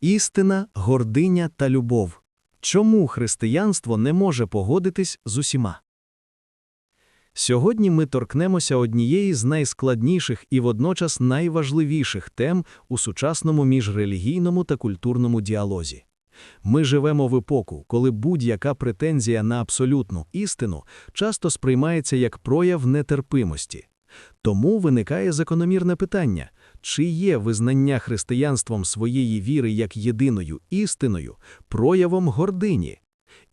Істина, гординя та любов. Чому християнство не може погодитись з усіма? Сьогодні ми торкнемося однієї з найскладніших і водночас найважливіших тем у сучасному міжрелігійному та культурному діалозі. Ми живемо в епоку, коли будь-яка претензія на абсолютну істину часто сприймається як прояв нетерпимості. Тому виникає закономірне питання, чи є визнання християнством своєї віри як єдиною істиною проявом гордині?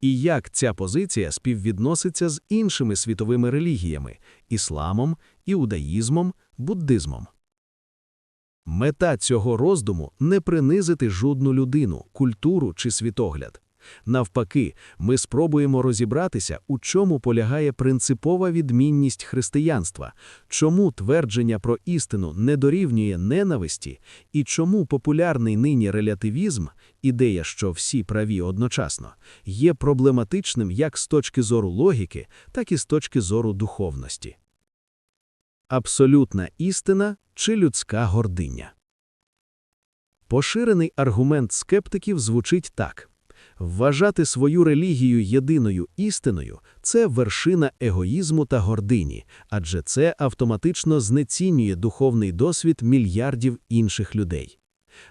І як ця позиція співвідноситься з іншими світовими релігіями – ісламом, іудаїзмом, буддизмом? Мета цього роздуму – не принизити жодну людину, культуру чи світогляд. Навпаки, ми спробуємо розібратися, у чому полягає принципова відмінність християнства, чому твердження про істину не дорівнює ненависті, і чому популярний нині релятивізм, ідея, що всі праві одночасно, є проблематичним як з точки зору логіки, так і з точки зору духовності. Абсолютна істина чи людська гординя Поширений аргумент скептиків звучить так. Вважати свою релігію єдиною істиною це вершина егоїзму та гордині, адже це автоматично знецінює духовний досвід мільярдів інших людей.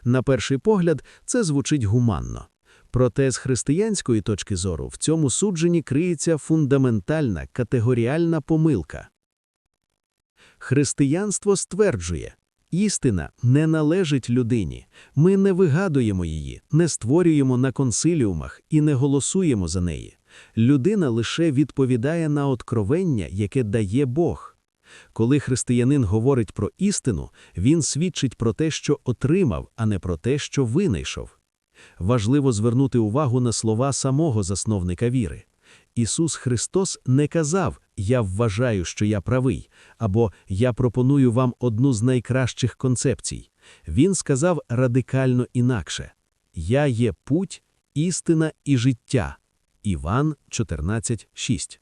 На перший погляд, це звучить гуманно. Проте з християнської точки зору в цьому судженні криється фундаментальна категоріальна помилка. Християнство стверджує, Істина не належить людині. Ми не вигадуємо її, не створюємо на консиліумах і не голосуємо за неї. Людина лише відповідає на откровення, яке дає Бог. Коли християнин говорить про істину, він свідчить про те, що отримав, а не про те, що винайшов. Важливо звернути увагу на слова самого засновника віри. Ісус Христос не казав Я вважаю, що я правий, або Я пропоную вам одну з найкращих концепцій. Він сказав радикально інакше Я є путь, істина і життя. Іван 14,6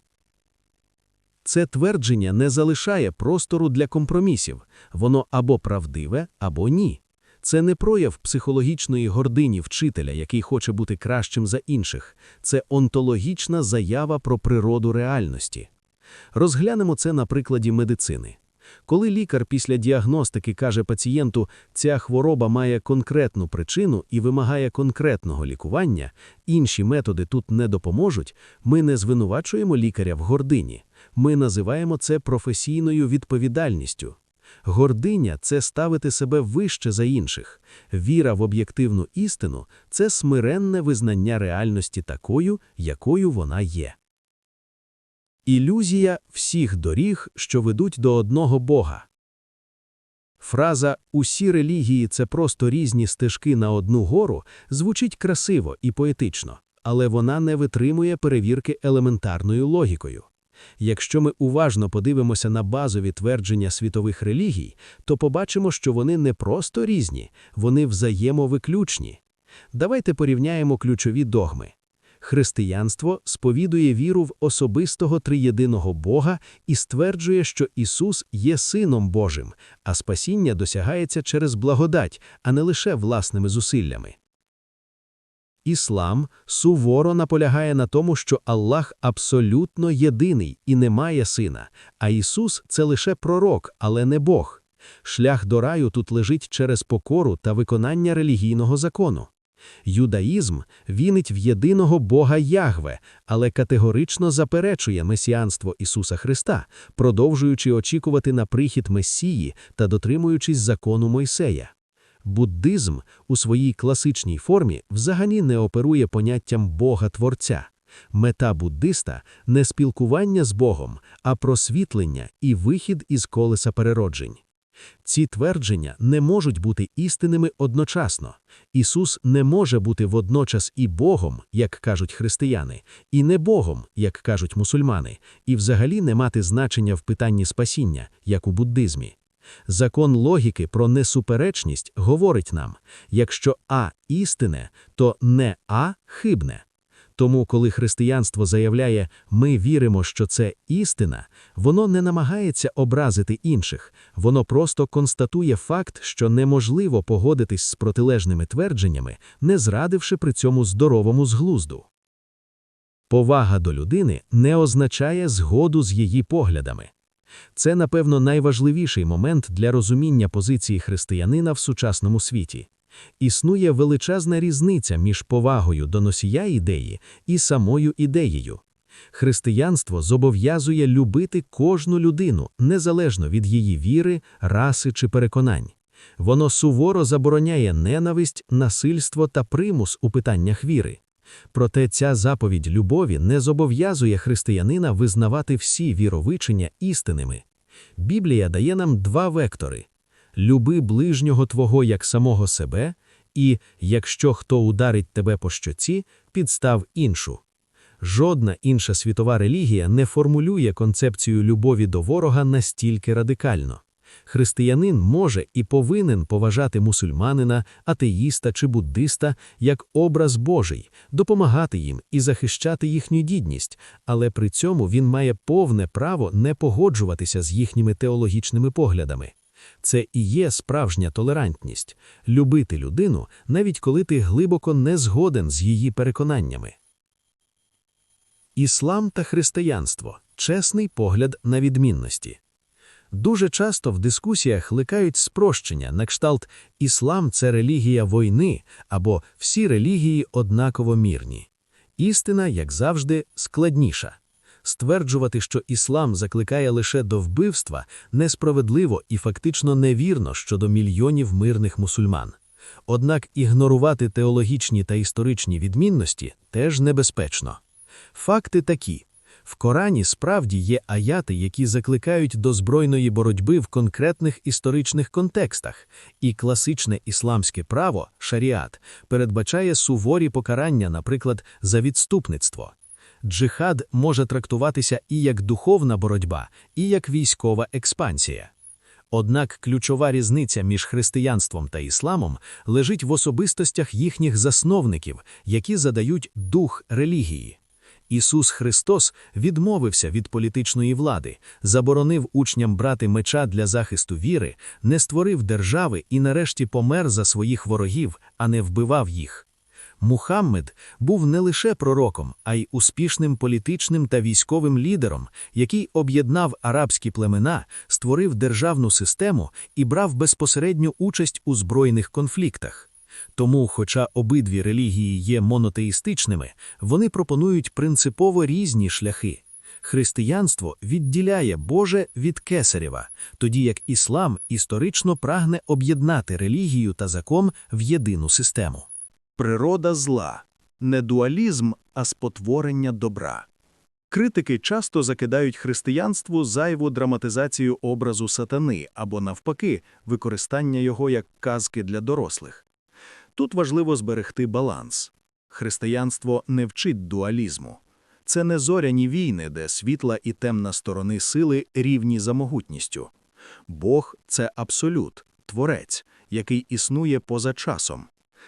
Це твердження не залишає простору для компромісів, воно або правдиве, або ні. Це не прояв психологічної гордині вчителя, який хоче бути кращим за інших, це онтологічна заява про природу реальності. Розглянемо це на прикладі медицини. Коли лікар після діагностики каже пацієнту, ця хвороба має конкретну причину і вимагає конкретного лікування, інші методи тут не допоможуть, ми не звинувачуємо лікаря в гордині, ми називаємо це професійною відповідальністю. Гординя це ставити себе вище за інших. Віра в об'єктивну істину це смиренне визнання реальності такою, якою вона є. Ілюзія всіх доріг, що ведуть до одного Бога. Фраза Усі релігії це просто різні стежки на одну гору звучить красиво і поетично, але вона не витримує перевірки елементарною логікою. Якщо ми уважно подивимося на базові твердження світових релігій, то побачимо, що вони не просто різні, вони взаємовиключні. Давайте порівняємо ключові догми. Християнство сповідує віру в особистого триєдиного Бога і стверджує, що Ісус є Сином Божим, а спасіння досягається через благодать, а не лише власними зусиллями. Іслам суворо наполягає на тому, що Аллах абсолютно єдиний і не має сина, а Ісус це лише пророк, але не Бог. Шлях до раю тут лежить через покору та виконання релігійного закону. Юдаїзм вінить в єдиного Бога Ягве, але категорично заперечує месіанство Ісуса Христа, продовжуючи очікувати на прихід Месії та дотримуючись закону Мойсея. Буддизм у своїй класичній формі взагалі не оперує поняттям Бога-творця. Мета буддиста не спілкування з Богом, а просвітлення і вихід із колеса перероджень. Ці твердження не можуть бути істинними одночасно. Ісус не може бути водночас і Богом, як кажуть християни, і не Богом, як кажуть мусульмани, і взагалі не мати значення в питанні спасіння, як у буддизмі. Закон логіки про несуперечність говорить нам: якщо А істине, то не А хибне. Тому, коли християнство заявляє «ми віримо, що це істина», воно не намагається образити інших, воно просто констатує факт, що неможливо погодитись з протилежними твердженнями, не зрадивши при цьому здоровому зглузду. Повага до людини не означає згоду з її поглядами. Це, напевно, найважливіший момент для розуміння позиції християнина в сучасному світі. Існує величезна різниця між повагою до носія ідеї і самою ідеєю. Християнство зобов'язує любити кожну людину, незалежно від її віри, раси чи переконань. Воно суворо забороняє ненависть, насильство та примус у питаннях віри. Проте ця заповідь любові не зобов'язує християнина визнавати всі віровичення істинними. Біблія дає нам два вектори люби ближнього твого як самого себе, і якщо хто ударить тебе по щоці, підстав іншу. Жодна інша світова релігія не формулює концепцію любові до ворога настільки радикально. Християнин може і повинен поважати мусульманина, атеїста чи буддиста як образ Божий, допомагати їм і захищати їхню гідність, але при цьому він має повне право не погоджуватися з їхніми теологічними поглядами. Це і є справжня толерантність любити людину, навіть коли ти глибоко не згоден з її переконаннями. Іслам та християнство чесний погляд на відмінності. Дуже часто в дискусіях ликають спрощення на кшталт «Іслам – це релігія війни» або «всі релігії однаково мірні». Істина, як завжди, складніша. Стверджувати, що іслам закликає лише до вбивства, несправедливо і фактично невірно щодо мільйонів мирних мусульман. Однак ігнорувати теологічні та історичні відмінності теж небезпечно. Факти такі. В Корані справді є аяти, які закликають до збройної боротьби в конкретних історичних контекстах, і класичне ісламське право, шаріат, передбачає суворі покарання, наприклад, за відступництво. Джихад може трактуватися і як духовна боротьба, і як військова експансія. Однак ключова різниця між християнством та ісламом лежить в особистостях їхніх засновників, які задають дух релігії. Ісус Христос відмовився від політичної влади, заборонив учням брати меча для захисту віри, не створив держави і нарешті помер за своїх ворогів, а не вбивав їх. Мухаммед був не лише пророком, а й успішним політичним та військовим лідером, який об'єднав арабські племена, створив державну систему і брав безпосередню участь у збройних конфліктах. Тому, хоча обидві релігії є монотеїстичними, вони пропонують принципово різні шляхи. Християнство відділяє Боже від Кесарєва, тоді як іслам історично прагне об'єднати релігію та закон в єдину систему. Природа зла не дуалізм, а спотворення добра. Критики часто закидають християнству зайву драматизацію образу сатани або, навпаки, використання його як казки для дорослих. Тут важливо зберегти баланс. Християнство не вчить дуалізму. Це не зоряні війни, де світла і темна сторони сили рівні за могутністю. Бог це абсолют, творець, який існує поза часом.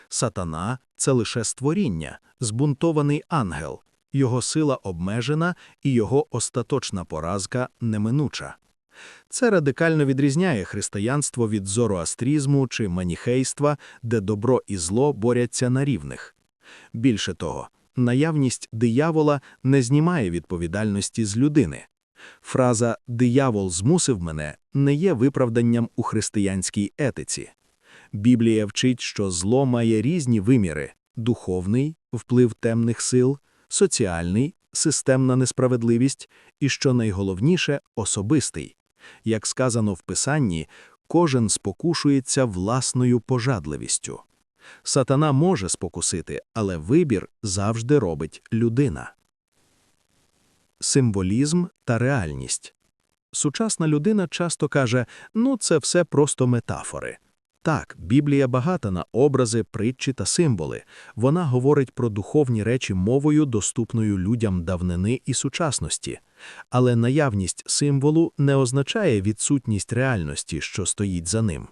Сатана це лише створіння, збунтований ангел, його сила обмежена і його остаточна поразка неминуча. Це радикально відрізняє християнство від зороастрізму чи маніхейства, де добро і зло борються на рівних. Більше того, наявність диявола не знімає відповідальності з людини. Фраза Диявол змусив мене не є виправданням у християнській етиці. Біблія вчить, що зло має різні виміри духовний вплив темних сил, соціальний системна несправедливість і, що найголовніше, особистий. Як сказано в Писанні, кожен спокушується власною пожадливістю. Сатана може спокусити, але вибір завжди робить людина. Символізм та реальність. Сучасна людина часто каже: ну, це все просто метафори. Так, Біблія багата на образи, притчі та символи. Вона говорить про духовні речі мовою, доступною людям давнини і сучасності. Але наявність символу не означає відсутність реальності, що стоїть за ним.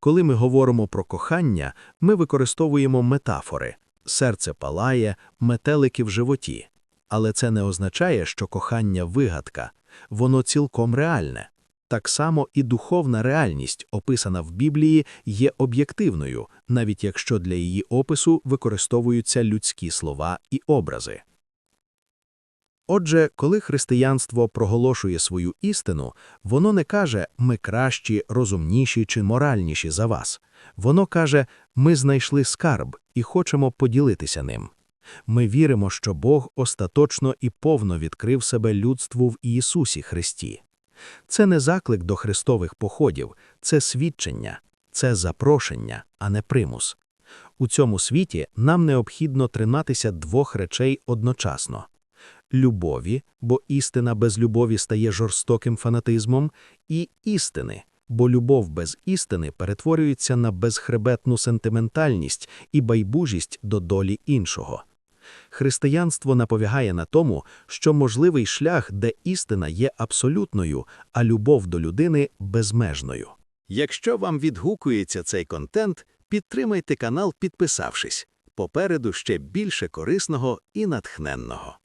Коли ми говоримо про кохання, ми використовуємо метафори, серце палає, метелики в животі. Але це не означає, що кохання вигадка, воно цілком реальне. Так само і духовна реальність, описана в Біблії, є об'єктивною, навіть якщо для її опису використовуються людські слова і образи. Отже, коли християнство проголошує свою істину, воно не каже «ми кращі, розумніші чи моральніші за вас». Воно каже «ми знайшли скарб і хочемо поділитися ним». Ми віримо, що Бог остаточно і повно відкрив себе людству в Ісусі Христі. Це не заклик до хрестових походів, це свідчення, це запрошення, а не примус. У цьому світі нам необхідно триматися двох речей одночасно – любові, бо істина без любові стає жорстоким фанатизмом, і істини, бо любов без істини перетворюється на безхребетну сентиментальність і байдужість до долі іншого. Християнство наполягає на тому, що можливий шлях, де істина є абсолютною, а любов до людини – безмежною. Якщо вам відгукується цей контент, підтримайте канал, підписавшись. Попереду ще більше корисного і натхненного.